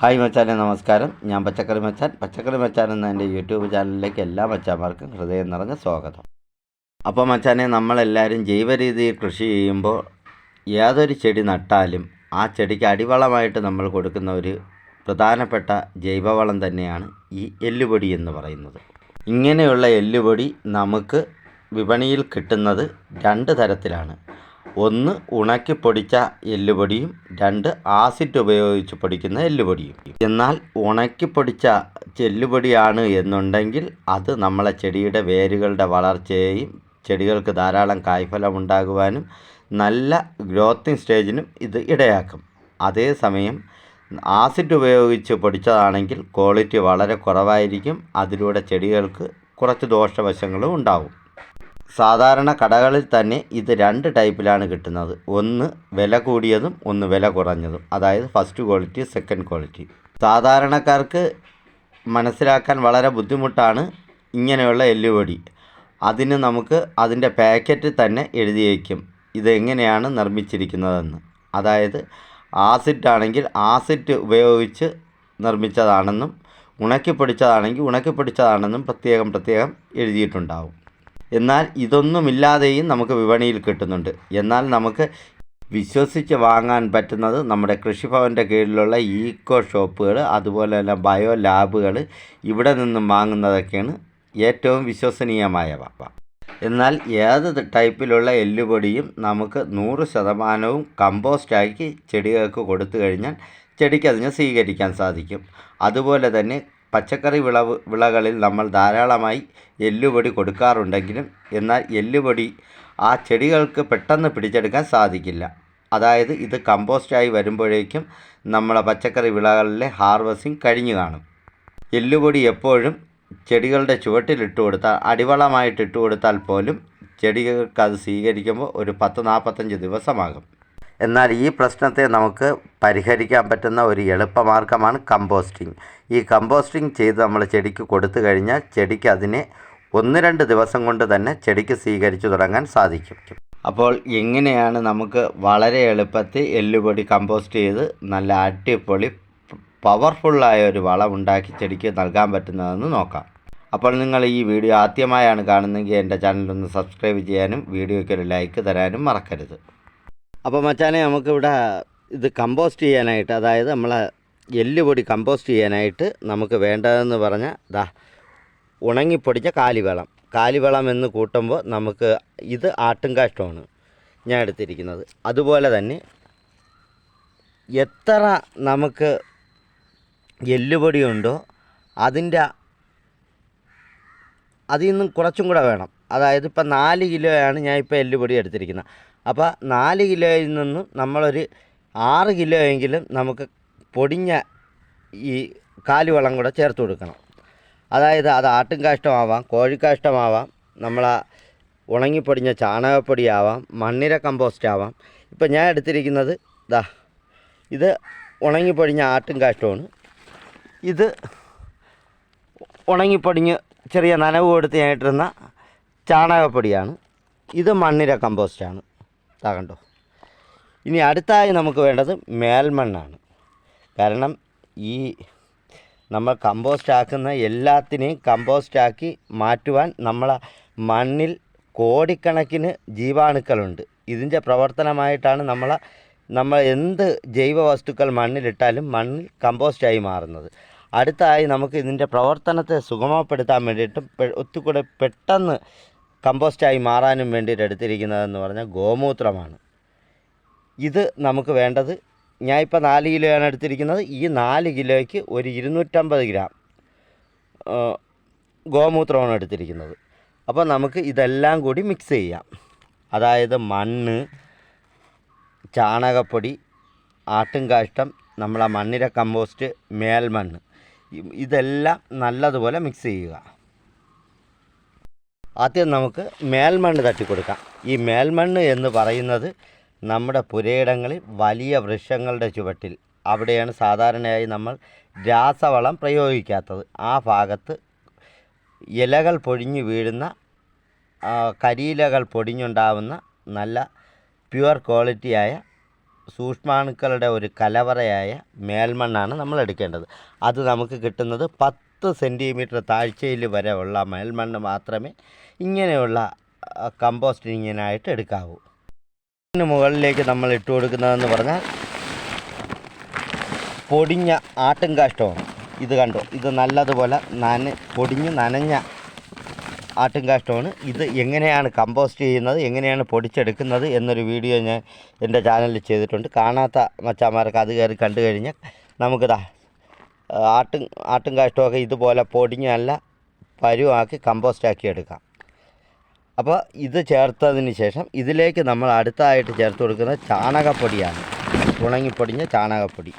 Hi മച്ചാനെ നമസ്കാരം. ഞാൻ പച്ചക്കറി മച്ചാൻ. പച്ചക്കറി മച്ചാൻ എന്ന എന്റെ യൂട്യൂബ് ചാനലിലേക്ക് എല്ലാ മച്ചാന്മാർക്കും ഹൃദയം നിറഞ്ഞ സ്വാഗതം. അപ്പോൾ മച്ചാനെ നമ്മളെല്ലാവരും ജൈവ രീതിയിൽ കൃഷി ചെയ്യുമ്പോൾ ഏതൊരു ചെടി നട്ടാലും ആ ചെടിക്ക് അടിവളമായിട്ട് നമ്മൾ കൊടുക്കുന്ന ഒരു പ്രധാനപ്പെട്ട ജൈവവളം തന്നെയാണ് ഈ എല്ലുപൊടി എന്ന് പറയുന്നത്. ഇങ്ങനെയുള്ള എല്ലുപൊടി നമുക്ക് വിപണിയിൽ കിട്ടുന്നത് രണ്ട് തരത്തിലാണ്. ഒന്ന് ഉണക്കി പൊടിച്ച എല്ലുപൊടിയും രണ്ട് ആസിഡ് ഉപയോഗിച്ച് പൊടിക്കുന്ന എല്ലുപൊടിയും. എന്നാൽ ഉണക്കി പൊടിച്ച എല്ലുപൊടിയാണ് എന്നുണ്ടെങ്കിൽ അത് നമ്മളെ ചെടിയുടെ വേരുകളുടെ വളർച്ചയെയും ചെടികൾക്ക് ധാരാളം കായ്ഫലം ഉണ്ടാകുവാനും നല്ല ഗ്രോത്തിങ് സ്റ്റേജിനും ഇത് ഇടയാക്കും. അതേസമയം ആസിഡ് ഉപയോഗിച്ച് പൊടിച്ചതാണെങ്കിൽ ക്വാളിറ്റി വളരെ കുറവായിരിക്കും. അതിലൂടെ ചെടികൾക്ക് കുറച്ച് ദോഷവശങ്ങളും ഉണ്ടാവും. സാധാരണ കടകളിൽ തന്നെ ഇത് രണ്ട് ടൈപ്പിലാണ് കിട്ടുന്നത്. ഒന്ന് വില കൂടിയതും ഒന്ന് വില കുറഞ്ഞതും. അതായത് ഫസ്റ്റ് ക്വാളിറ്റി സെക്കൻഡ് ക്വാളിറ്റി സാധാരണക്കാർക്ക് മനസ്സിലാക്കാൻ വളരെ ബുദ്ധിമുട്ടാണ് ഇങ്ങനെയുള്ള എല്ലുപൊടി അതിന് നമുക്ക് അതിന്റെ പാക്കറ്റ് തന്നെ എഴുതി വയ്ക്കും. ഇതെങ്ങനെയാണ് നിർമ്മിച്ചിരിക്കുന്നതെന്ന്. അതായത് ആസിഡ് ആണെങ്കിൽ ആസിഡ് ഉപയോഗിച്ച് നിർമ്മിച്ചതാണെന്നും ഉണക്കിപ്പൊടിച്ചതാണെങ്കിൽ ഉണക്കിപ്പൊടിച്ചതാണെന്നും പ്രത്യേകം പ്രത്യേകം എഴുതിയിട്ടുണ്ടാവും. എന്നാൽ ഇതൊന്നുമില്ലാതെയും നമുക്ക് വിപണിയിൽ കിട്ടുന്നുണ്ട്. എന്നാൽ നമുക്ക് വിശ്വസിച്ച് വാങ്ങാൻ പറ്റുന്നത് നമ്മുടെ കൃഷിഭവന്റെ കീഴിലുള്ള ഈക്കോ ഷോപ്പുകൾ അതുപോലെ തന്നെ ബയോ ലാബുകൾ ഇവിടെ നിന്നും വാങ്ങുന്നതൊക്കെയാണ് ഏറ്റവും വിശ്വസനീയമായവ. എന്നാൽ ഏത് ടൈപ്പിലുള്ള എല്ലുപൊടിയും നമുക്ക് നൂറ് ശതമാനവും കമ്പോസ്റ്റാക്കി ചെടികൾക്ക് കൊടുത്തു കഴിഞ്ഞാൽ ചെടിക്കതിനെ സ്വീകരിക്കാൻ സാധിക്കും. അതുപോലെ തന്നെ പച്ചക്കറി വിളവ് വിളകളിൽ നമ്മൾ ധാരാളമായി എല്ലുപൊടി കൊടുക്കാറുണ്ടെങ്കിലും എന്നാൽ എല്ലുപൊടി ആ ചെടികൾക്ക് പെട്ടെന്ന് പിടിച്ചെടുക്കാൻ സാധിക്കില്ല. അതായത് ഇത് കമ്പോസ്റ്റായി വരുമ്പോഴേക്കും നമ്മളെ പച്ചക്കറി വിളകളിലെ ഹാർവസ്റ്റിംഗ് കഴിഞ്ഞു കാണും. എല്ലുപൊടി എപ്പോഴും ചെടികളുടെ ചുവട്ടിൽ ഇട്ട് കൊടുത്താൽ അടിവളമായിട്ട് ഇട്ട് കൊടുത്താൽ പോലും ചെടികൾക്ക് അത് സ്വീകരിക്കുമ്പോൾ ഒരു പത്ത് നാൽപ്പത്തഞ്ച് ദിവസമാകും. എന്നാൽ ഈ പ്രശ്നത്തെ നമുക്ക് പരിഹരിക്കാൻ പറ്റുന്ന ഒരു എളുപ്പമാർഗമാണ് കമ്പോസ്റ്റിംഗ്. ഈ കമ്പോസ്റ്റിംഗ് ചെയ്ത് നമ്മൾ ചെടിക്ക് കൊടുത്തു കഴിഞ്ഞാൽ ചെടിക്ക് അതിനെ ഒന്ന് രണ്ട് ദിവസം കൊണ്ട് തന്നെ ചെടിക്ക് സ്വീകരിച്ചു തുടങ്ങാൻ സാധിക്കും. അപ്പോൾ എങ്ങനെയാണ് നമുക്ക് വളരെ എളുപ്പത്തിൽ എല്ലുപൊടി കമ്പോസ്റ്റ് ചെയ്ത് നല്ല അടിപൊളി പവർഫുള്ളായ ഒരു വളം ഉണ്ടാക്കി ചെടിക്ക് നൽകാൻ പറ്റുന്നതെന്ന് നോക്കാം. അപ്പോൾ നിങ്ങൾ ഈ വീഡിയോ ആദ്യമായാണ് കാണുന്നതെങ്കിൽ എന്റെ ചാനലൊന്ന് സബ്സ്ക്രൈബ് ചെയ്യാനും വീഡിയോയ്ക്ക് ഒരു ലൈക്ക് തരാനും മറക്കരുത്. അപ്പോൾ മച്ചാനെ നമുക്കിവിടെ ഇത് കമ്പോസ്റ്റ് ചെയ്യാനായിട്ട് അതായത് നമ്മളെ എല്ലുപൊടി കമ്പോസ്റ്റ് ചെയ്യാനായിട്ട് നമുക്ക് വേണ്ടതെന്ന് പറഞ്ഞാൽ ദാ ഉണങ്ങിപ്പൊടിച്ച കാലിവളം. കാലിവളം എന്ന് കൂട്ടുമ്പോൾ നമുക്ക് ഇത് ആട്ടുംകാഷ്ടമാണ് ഞാൻ എടുത്തിരിക്കുന്നത്. അതുപോലെ തന്നെ എത്ര നമുക്ക് എല്ലുപൊടി ഉണ്ടോ അതിന്റെ അതിൽ നിന്നും കുറച്ചും കൂടെ വേണം. അതായത് ഇപ്പം നാല് കിലോയാണ് ഞാൻ ഇപ്പോൾ എല്ലുപൊടി എടുത്തിരിക്കുന്നത്. അപ്പോൾ നാല് കിലോയിൽ നിന്നും നമ്മളൊരു ആറ് കിലോ എങ്കിലും നമുക്ക് പൊടിഞ്ഞ ഈ കാലുവളം കൂടെ ചേർത്ത് കൊടുക്കണം. അതായത് അത് ആട്ടും കാഷ്ടമാവാം കോഴിക്കാഷ്ടമാവാം നമ്മളെ ഉണങ്ങിപ്പൊടിഞ്ഞ ചാണകപ്പൊടിയാവാം മണ്ണിര കമ്പോസ്റ്റ് ആവാം ഇപ്പം ഞാൻ എടുത്തിരിക്കുന്നത് ദാ ഇത് ഉണങ്ങിപ്പൊടിഞ്ഞ ആട്ടും കാഷ്ടമാണ്. ഇത് ഉണങ്ങിപ്പൊടിഞ്ഞ് ചെറിയ നനവ് കൊടുത്ത് ഞാൻ ഇട്ടിരുന്ന ചാണകപ്പൊടിയാണ്. ഇത് മണ്ണിര കമ്പോസ്റ്റാണ്. ഇതാ കണ്ടോ. ഇനി അടുത്തായി നമുക്ക് വേണ്ടത് മേൽമണ്ണാണ്. കാരണം ഈ നമ്മൾ കമ്പോസ്റ്റ് ആക്കുന്ന എല്ലാത്തിനെയും കമ്പോസ്റ്റ് ആക്കി മാറ്റുവാൻ നമ്മളെ മണ്ണിൽ കോടിക്കണക്കിന് ജീവാണുക്കളുണ്ട്. ഇതിന്റെ പ്രവർത്തനമായിട്ടാണ് നമ്മളെ നമ്മൾ എന്ത് ജൈവ വസ്തുക്കൾ മണ്ണിലിട്ടാലും മണ്ണിൽ കമ്പോസ്റ്റായി മാറുന്നത്. അടുത്തായി നമുക്ക് ഇതിന്റെ പ്രവർത്തനത്തെ സുഗമപ്പെടുത്താൻ വേണ്ടിയിട്ട് ഒത്തുകൂടെ പെട്ടെന്ന് കമ്പോസ്റ്റായി മാറാനും വേണ്ടിയിട്ട് എടുത്തിരിക്കുന്നതെന്ന് പറഞ്ഞാൽ ഗോമൂത്രമാണ്. ഇത് നമുക്ക് വേണ്ടത് ഞാൻ ഇപ്പോൾ നാല് കിലോയാണ് എടുത്തിരിക്കുന്നത് ഈ നാല് കിലോയ്ക്ക് ഒരു ഇരുന്നൂറ്റമ്പത് ഗ്രാം ഗോമൂത്രമാണ് എടുത്തിരിക്കുന്നത്. അപ്പോൾ നമുക്ക് ഇതെല്ലാം കൂടി മിക്സ് ചെയ്യാം. അതായത് മണ്ണ് ചാണകപ്പൊടി ആട്ടുംകാഷ്ടം നമ്മളെ മണ്ണിര കമ്പോസ്റ്റ് മേൽമണ്ണ് ഇതെല്ലാം നല്ലതുപോലെ മിക്സ് ചെയ്യുക. ആദ്യം നമുക്ക് മേൽമണ്ണ് തട്ടിക്കൊടുക്കാം. ഈ മേൽമണ്ണ് എന്ന് പറയുന്നത് നമ്മുടെ പുരയിടങ്ങളിൽ വലിയ വൃക്ഷങ്ങളുടെ ചുവട്ടിൽ. അവിടെയാണ് സാധാരണയായി നമ്മൾ രാസവളം പ്രയോഗിക്കാത്തത്. ആ ഭാഗത്ത് ഇലകൾ പൊഴിഞ്ഞു വീഴുന്ന കരിയിലകൾ പൊടിഞ്ഞുണ്ടാവുന്ന നല്ല പ്യുവർ ക്വാളിറ്റിയായ സൂക്ഷ്മാണുക്കളുടെ ഒരു കലവറയായ മേൽമണ്ണാണ് നമ്മൾ എടുക്കേണ്ടത്. അത് നമുക്ക് കിട്ടുന്നത് പത്ത് സെന്റിമീറ്റർ താഴ്ചയിൽ വരെ ഉള്ള മേൽമണ്ണ് മാത്രമേ ഇങ്ങനെയുള്ള കമ്പോസ്റ്റ് കമ്പോസ്റ്റിങ്ങിനായിട്ട് എടുക്കാവൂ. ഇതിന് മുകളിലേക്ക് നമ്മൾ ഇട്ട് കൊടുക്കുന്നതെന്ന് പറഞ്ഞാൽ പൊടിഞ്ഞ ആട്ടും കാഷ്ടമാണ് ഇത് കണ്ടോ? ഇത് നല്ലതുപോലെ നന പൊടിഞ്ഞ് നനഞ്ഞ ആട്ടുംകാഷ്ടമാണ് ഇത് എങ്ങനെയാണ് കമ്പോസ്റ്റ് ചെയ്യുന്നത് എങ്ങനെയാണ് പൊടിച്ചെടുക്കുന്നത് എന്നൊരു വീഡിയോ ഞാൻ എന്റെ ചാനലിൽ ചെയ്തിട്ടുണ്ട്. കാണാത്ത മച്ചാമാരൊക്കെ അത് കയറി കണ്ടു കഴിഞ്ഞാൽ നമുക്കിതാ ആട്ടും ആട്ടുംകാഷ്ടമൊക്കെ ഇതുപോലെ പൊടിഞ്ഞല്ല പരുവാക്കി കമ്പോസ്റ്റാക്കി എടുക്കാം. അപ്പോൾ ഇത് ചേർത്തതിന് ശേഷം ഇതിലേക്ക് നമ്മൾ അടുത്തായിട്ട് ചേർത്ത് കൊടുക്കുന്ന ചാണകപ്പൊടിയാണ്. ഉണങ്ങിപ്പൊടിഞ്ഞ ചാണകപ്പൊടി.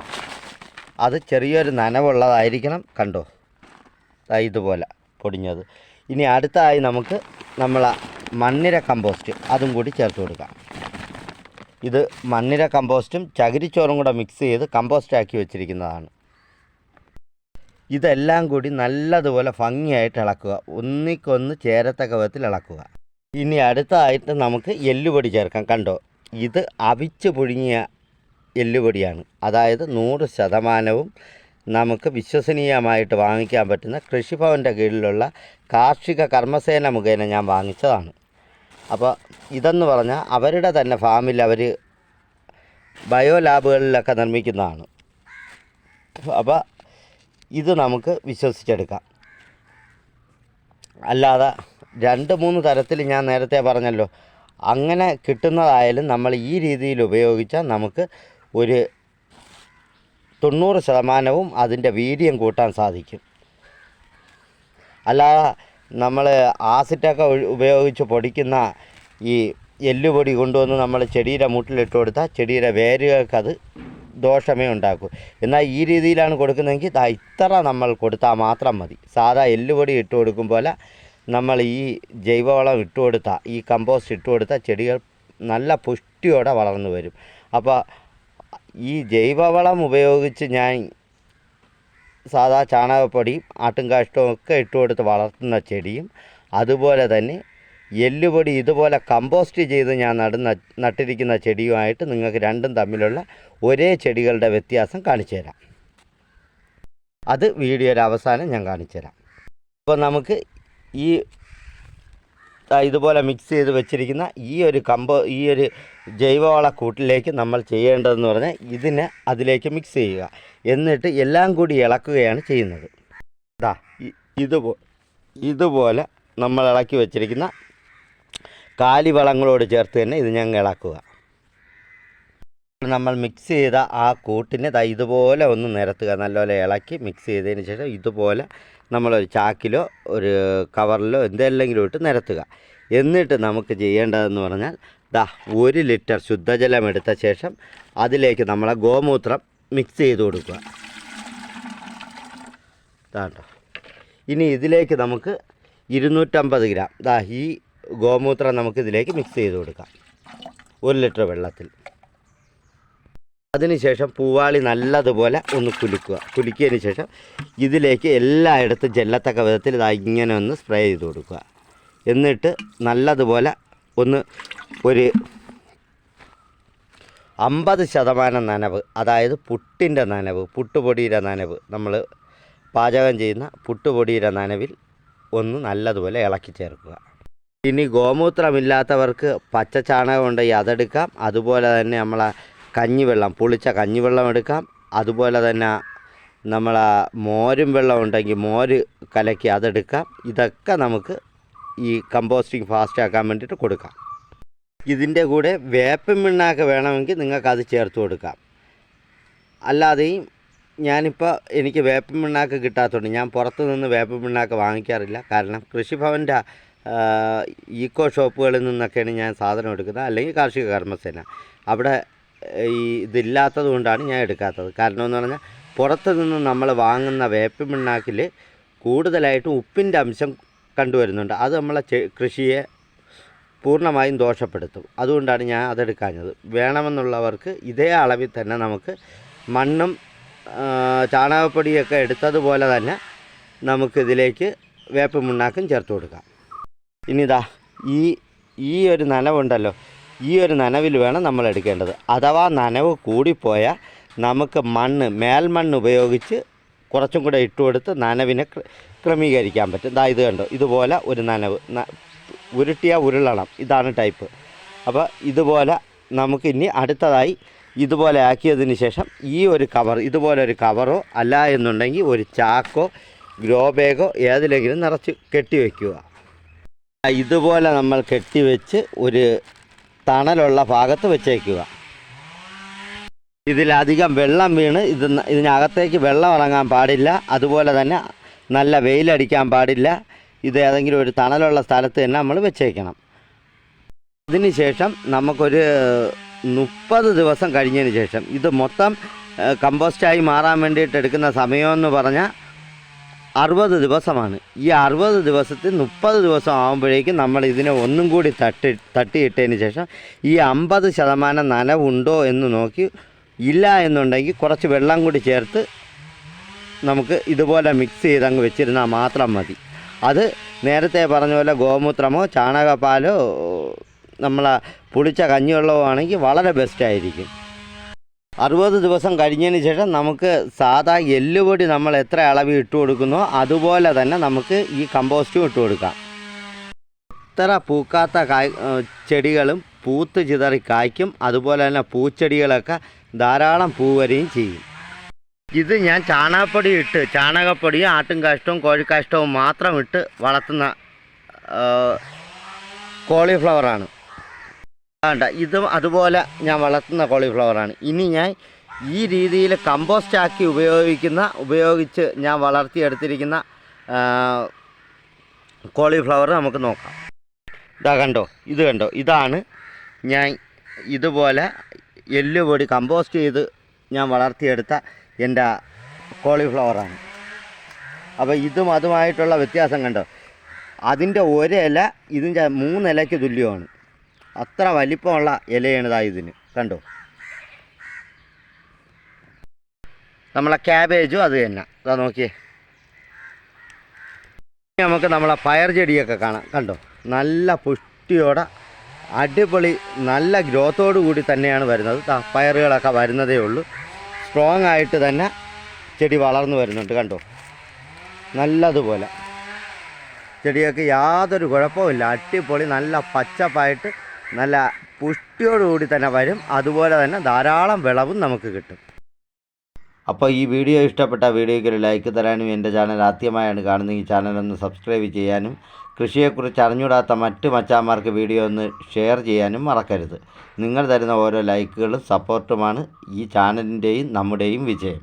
അത് ചെറിയൊരു നനവുള്ളതായിരിക്കണം കണ്ടോ? ഇതുപോലെ പൊടിഞ്ഞത്. ഇനി അടുത്തായി നമുക്ക് നമ്മൾ മണ്ണിര കമ്പോസ്റ്റ് അതും കൂടി ചേർത്ത് കൊടുക്കാം. ഇത് മണ്ണിര കമ്പോസ്റ്റും ചകിരിച്ചോറും കൂടെ മിക്സ് ചെയ്ത് കമ്പോസ്റ്റാക്കി വെച്ചിരിക്കുന്നതാണ്. ഇതെല്ലാം കൂടി നല്ലതുപോലെ ഭംഗിയായിട്ട് ഇളക്കുക. ഒന്നിക്കൊന്ന് ചേരത്തക്ക വിധത്തിൽ ഇളക്കുക. ഇനി അടുത്തായിട്ട് നമുക്ക് എല്ലുപൊടി ചേർക്കാം. കണ്ടോ? ഇത് അവിച്ച് പുഴുങ്ങിയ എല്ലുപൊടിയാണ്. അതായത് നൂറ് ശതമാനവും നമുക്ക് വിശ്വസനീയമായിട്ട് വാങ്ങിക്കാൻ പറ്റുന്ന കൃഷിഭവന്റെ കീഴിലുള്ള കാർഷിക കർമ്മസേന മുഖേന ഞാൻ വാങ്ങിച്ചതാണ്. അപ്പോൾ ഇതെന്ന് പറഞ്ഞാൽ അവരുടെ തന്നെ ഫാമിൽ അവർ ബയോ ലാബുകളിലൊക്കെ നിർമ്മിക്കുന്നതാണ്. അപ്പോൾ ഇത് നമുക്ക് വിശ്വസിച്ചെടുക്കാം. അല്ലാതെ രണ്ട് മൂന്ന് തരത്തിൽ ഞാൻ നേരത്തെ പറഞ്ഞല്ലോ. അങ്ങനെ കിട്ടുന്നതായാലും നമ്മൾ ഈ രീതിയിൽ ഉപയോഗിച്ചാൽ നമുക്ക് ഒരു തൊണ്ണൂറ് ശതമാനവും അതിന്റെ വീര്യം കൂട്ടാൻ സാധിക്കും. അല്ലാതെ നമ്മൾ ആസിറ്റൊക്കെ ഉപയോഗിച്ച് പൊടിക്കുന്ന ഈ എല്ലുപൊടി കൊണ്ടുവന്ന് നമ്മൾ ചെടിയുടെ മുട്ടിലിട്ട് കൊടുത്താൽ ചെടിയുടെ വേരുകൾക്കത് ദോഷമേ ഉണ്ടാക്കൂ. എന്നാൽ ഈ രീതിയിലാണ് കൊടുക്കുന്നതെങ്കിൽ ഇത്ര നമ്മൾ കൊടുത്താൽ മാത്രം മതി. സാധാ എല്ലുപൊടി ഇട്ട് കൊടുക്കും പോലെ നമ്മൾ ഈ ജൈവവളം ഇട്ട് കൊടുത്താൽ ഈ കമ്പോസ്റ്റ് ഇട്ട് കൊടുത്താൽ ചെടികൾ നല്ല പുഷ്ടിയോടെ വളർന്നു വരും. അപ്പോൾ ഈ ജൈവവളം ഉപയോഗിച്ച് ഞാൻ സാധാ ചാണകപ്പൊടിയും ആട്ടുംകാഷ്ടവും ഒക്കെ ഇട്ട് കൊടുത്ത് വളർത്തുന്ന ചെടിയും അതുപോലെ തന്നെ എല്ലുപൊടി ഇതുപോലെ കമ്പോസ്റ്റ് ചെയ്ത് ഞാൻ നടുന്ന നട്ടിരിക്കുന്ന ചെടിയുമായിട്ട് നിങ്ങൾക്ക് രണ്ടും തമ്മിലുള്ള ഒരേ ചെടികളുടെ വ്യത്യാസം കാണിച്ചു തരാം. അത് വീഡിയോയുടെ അവസാനം ഞാൻ കാണിച്ചു തരാം. അപ്പോൾ നമുക്ക് ഈ ഇതുപോലെ മിക്സ് ചെയ്ത് വെച്ചിരിക്കുന്ന ഈ ഒരു കമ്പോ ഈ ഒരു ജൈവവള കൂട്ടിലേക്ക് നമ്മൾ ചെയ്യേണ്ടതെന്ന് പറഞ്ഞാൽ ഇതിനെ അതിലേക്ക് മിക്സ് ചെയ്യുക. എന്നിട്ട് എല്ലാം കൂടി ഇളക്കുകയാണ് ചെയ്യുന്നത്. ദാ ഇതുപോ ഇതുപോലെ നമ്മൾ ഇളക്കി വെച്ചിരിക്കുന്ന കാലിവളങ്ങളോട് ചേർത്ത് തന്നെ ഇത് ഞങ്ങൾ ഇളക്കുക. നമ്മൾ മിക്സ് ചെയ്ത ആ കൂട്ടിനെ ഇതുപോലെ ഒന്ന് നിരത്തുക. നല്ലപോലെ ഇളക്കി മിക്സ് ചെയ്തതിന് ശേഷം ഇതുപോലെ നമ്മളൊരു ചാക്കിലോ ഒരു കവറിലോ എന്തെല്ലെങ്കിലും ഇട്ട് നിരത്തുക. എന്നിട്ട് നമുക്ക് ചെയ്യേണ്ടതെന്ന് പറഞ്ഞാൽ ദാ ഒരു ലിറ്റർ ശുദ്ധജലം എടുത്ത ശേഷം അതിലേക്ക് നമ്മളെ ഗോമൂത്രം മിക്സ് ചെയ്ത് കൊടുക്കുക. ഇതാണ്ടോ ഇനി ഇതിലേക്ക് നമുക്ക് ഇരുന്നൂറ്റമ്പത് ഗ്രാം ദാ ഈ ഗോമൂത്രം നമുക്ക് ഇതിലേക്ക് മിക്സ് ചെയ്ത് കൊടുക്കാം. ഒരു ലിറ്റർ വെള്ളത്തിൽ. അതിനുശേഷം പൂവാളി നല്ലതുപോലെ ഒന്ന് കുലുക്കുക. കുലുക്കിയതിന് ശേഷം ഇതിലേക്ക് എല്ലായിടത്തും ചെല്ലത്തക്ക വിധത്തിൽ ഇതാ ഇങ്ങനെ ഒന്ന് സ്പ്രേ ചെയ്ത് കൊടുക്കുക. എന്നിട്ട് നല്ലതുപോലെ ഒന്ന് ഒരു അമ്പത് ശതമാനം നനവ് അതായത് പുട്ടിന്റെ നനവ് പുട്ടുപൊടിയുടെ നനവ് നമ്മൾ പാചകം ചെയ്യുന്ന പുട്ടുപൊടിയുടെ നനവിൽ ഒന്ന് നല്ലതുപോലെ ഇളക്കി ചേർക്കുക. ഇനി ഗോമൂത്രമില്ലാത്തവർക്ക് പച്ച ചാണകം ഉണ്ടെങ്കിൽ അതെടുക്കാം. അതുപോലെ തന്നെ നമ്മളെ കഞ്ഞിവെള്ളം പുളിച്ച കഞ്ഞിവെള്ളം എടുക്കാം. അതുപോലെ തന്നെ നമ്മളെ മോരും വെള്ളം ഉണ്ടെങ്കിൽ മോര് കലക്കി അതെടുക്കാം. ഇതൊക്കെ നമുക്ക് ഈ കമ്പോസ്റ്റിംഗ് ഫാസ്റ്റ് ആക്കാൻ വേണ്ടിയിട്ട് കൊടുക്കാം. ഇതിന്റെ കൂടെ വേപ്പൻ പിണ്ണാക്ക് വേണമെങ്കിൽ നിങ്ങൾക്ക് അത് ചേർത്ത് കൊടുക്കാം. അല്ലാതെയും ഞാനിപ്പോൾ എനിക്ക് വേപ്പൻ പിണ്ണാക്ക് കിട്ടാത്തതുകൊണ്ട് ഞാൻ പുറത്തു നിന്ന് വേപ്പൻ പിണ്ണാക്ക് വാങ്ങിക്കാറില്ല. കാരണം കൃഷിഭവന്റെ ഈക്കോ ഷോപ്പുകളിൽ നിന്നൊക്കെയാണ് ഞാൻ സാധനം എടുക്കുന്നത്. അല്ലെങ്കിൽ കാർഷിക കർമ്മസേന. അവിടെ ഈ ഇതില്ലാത്തത് കൊണ്ടാണ് ഞാൻ എടുക്കാത്തത്. കാരണം എന്ന് പറഞ്ഞാൽ പുറത്ത് നിന്ന് നമ്മൾ വാങ്ങുന്ന വേപ്പ് പിണ്ണാക്കിൽ കൂടുതലായിട്ട് ഉപ്പിന്റെ അംശം കണ്ടുവരുന്നുണ്ട്. അത് നമ്മളെ കൃഷിയെ പൂർണമായും ദോഷപ്പെടുത്തും. അതുകൊണ്ടാണ് ഞാൻ അതെടുക്കാഞ്ഞത്. വേണമെന്നുള്ളവർക്ക് ഇതേ അളവിൽ തന്നെ നമുക്ക് മണ്ണും ചാണകപ്പൊടിയൊക്കെ എടുത്തതുപോലെ തന്നെ നമുക്കിതിലേക്ക് വേപ്പ് മുണ്ണാക്കും ചേർത്ത് കൊടുക്കാം. ഇനിതാ ഈ ഈ ഒരു നനവുണ്ടല്ലോ. ഈ ഒരു നനവിൽ വേണം നമ്മൾ എടുക്കേണ്ടത്. അഥവാ നനവ് കൂടിപ്പോയാൽ നമുക്ക് മണ്ണ് മേൽമണ്ണ് ഉപയോഗിച്ച് കുറച്ചും കൂടെ ഇട്ട് കൊടുത്ത് നനവിനെ ക്ര- ക്രമീകരിക്കാൻ പറ്റും. ഇതാ ഇത് കണ്ടോ? ഇതുപോലെ ഒരു നനവ്. ഉരുട്ടിയ ഉരുളണം. ഇതാണ് ടൈപ്പ്. അപ്പോൾ ഇതുപോലെ നമുക്കിനി അടുത്തതായി ഇതുപോലെ ആക്കിയതിന് ശേഷം ഈ ഒരു കവർ ഇതുപോലെ ഒരു കവറോ അല്ല എന്നുണ്ടെങ്കിൽ ഒരു ചാക്കോ ഗ്രോ ബാഗോ ഏതിലെങ്കിലും നിറച്ച് കെട്ടി വയ്ക്കുക. ഇതുപോലെ നമ്മൾ കെട്ടിവെച്ച് ഒരു തണലുള്ള ഭാഗത്ത് വെച്ചേക്കുക. ഇതിലധികം വെള്ളം വീണ് ഇത് ഇതിനകത്തേക്ക് വെള്ളം ഇറങ്ങാൻ പാടില്ല. അതുപോലെ തന്നെ നല്ല വെയിലടിക്കാൻ പാടില്ല. ഇത് ഏതെങ്കിലും ഒരു തണലുള്ള സ്ഥലത്ത് തന്നെ നമ്മൾ വെച്ചേക്കണം. അതിന് ശേഷം നമുക്കൊരു മുപ്പത് ദിവസം കഴിഞ്ഞതിന് ശേഷം ഇത് മൊത്തം കമ്പോസ്റ്റായി മാറാൻ വേണ്ടിയിട്ട് എടുക്കുന്ന സമയമെന്ന് പറഞ്ഞാൽ അറുപത് ദിവസമാണ്. ഈ അറുപത് ദിവസത്തിൽ മുപ്പത് ദിവസം ആകുമ്പോഴേക്കും നമ്മൾ ഇതിനെ ഒന്നും കൂടി തട്ടി തട്ടിയിട്ടതിന് ശേഷം ഈ അമ്പത് ശതമാനം നനവുണ്ടോ എന്ന് നോക്കി ഇല്ല എന്നുണ്ടെങ്കിൽ കുറച്ച് വെള്ളം കൂടി ചേർത്ത് നമുക്ക് ഇതുപോലെ മിക്സ് ചെയ്തങ്ങ് വെച്ചിരുന്നാൽ മാത്രം മതി. അത് നേരത്തെ പറഞ്ഞ പോലെ ഗോമൂത്രമോ ചാണകപ്പാലോ നമ്മളെ പുളിച്ച കഞ്ഞിവെള്ളമോ ആണെങ്കിൽ വളരെ ബെസ്റ്റായിരിക്കും അറുപത് ദിവസം കഴിഞ്ഞതിന് ശേഷം നമുക്ക് സാധാ എല്ലുപൊടി നമ്മൾ എത്ര അളവ് ഇട്ട് കൊടുക്കുന്നോ അതുപോലെ തന്നെ നമുക്ക് ഈ കമ്പോസ്റ്റും ഇട്ട് കൊടുക്കാം. ഇത്ര പൂക്കാത്ത കായ് ചെടികളും പൂത്ത് ചിതറി കായ്ക്കും അതുപോലെ തന്നെ പൂച്ചെടികളൊക്കെ ധാരാളം പൂ വരികയും ചെയ്യും. ഇത് ഞാൻ ചാണകപ്പൊടി ഇട്ട് ചാണകപ്പൊടിയും ആട്ടും കാഷ്ടവും കോഴിക്കാഷ്ടവും മാത്രം ഇട്ട് വളർത്തുന്ന കോളിഫ്ലവറാണ്. വേണ്ട ഇതും അതുപോലെ ഞാൻ വളർത്തുന്ന കോളിഫ്ലവറാണ് ഇനി ഞാൻ ഈ രീതിയിൽ കമ്പോസ്റ്റ് ആക്കി ഉപയോഗിക്കുന്ന ഉപയോഗിച്ച് ഞാൻ വളർത്തിയെടുത്തിരിക്കുന്ന കോളിഫ്ലവർ നമുക്ക് നോക്കാം. ഇതാ കണ്ടോ ഇത് കണ്ടോ ഇതാണ് ഞാൻ ഇതുപോലെ എല്ലുപൊടി കമ്പോസ്റ്റ് ചെയ്ത് ഞാൻ വളർത്തിയെടുത്ത എന്റെ കോളിഫ്ലവറാണ് അപ്പോൾ ഇതും അതുമായിട്ടുള്ള വ്യത്യാസം കണ്ടോ? അതിന്റെ ഒരില ഇതിന്റെ മൂന്നിലയ്ക്ക് തുല്യമാണ്. അത്ര വലിപ്പമുള്ള ഇലയാണിതാ ഇതാ ഇതിന്. കണ്ടോ? നമ്മളെ ക്യാബേജും അത് തന്നെ. അതാ നോക്കിയേ. നമുക്ക് നമ്മളെ പയർ ചെടിയൊക്കെ കാണാം. കണ്ടോ? നല്ല പുഷ്ടിയോടെ അടിപൊളി നല്ല ഗ്രോത്തോടു കൂടി തന്നെയാണ് വരുന്നത്. പയറുകളൊക്കെ വരുന്നതേ ഉള്ളൂ. സ്ട്രോങ് ആയിട്ട് തന്നെ ചെടി വളർന്നു വരുന്നുണ്ട്. കണ്ടോ? നല്ലതുപോലെ. ചെടിയൊക്കെ യാതൊരു കുഴപ്പമില്ല അടിപൊളി നല്ല പച്ചപ്പായിട്ട് നല്ല പുഷ്ടിയോടുകൂടി തന്നെ വരും. അതുപോലെ തന്നെ ധാരാളം വിളവും നമുക്ക് കിട്ടും. അപ്പോൾ ഈ വീഡിയോ ഇഷ്ടപ്പെട്ട വീഡിയോയ്ക്ക് ഒരു ലൈക്ക് തരാനും എന്റെ ചാനൽ ആദ്യമായാണ് കാണുന്ന ഈ ചാനൽ ഒന്ന് സബ്സ്ക്രൈബ് ചെയ്യാനും കൃഷിയെക്കുറിച്ച് അറിഞ്ഞൂടാത്ത മറ്റ് മച്ചാന്മാർക്ക് വീഡിയോ ഒന്ന് ഷെയർ ചെയ്യാനും മറക്കരുത്. നിങ്ങൾ തരുന്ന ഓരോ ലൈക്കുകളും സപ്പോർട്ടുമാണ് ഈ ചാനലിന്റെയും നമ്മുടെയും വിജയം.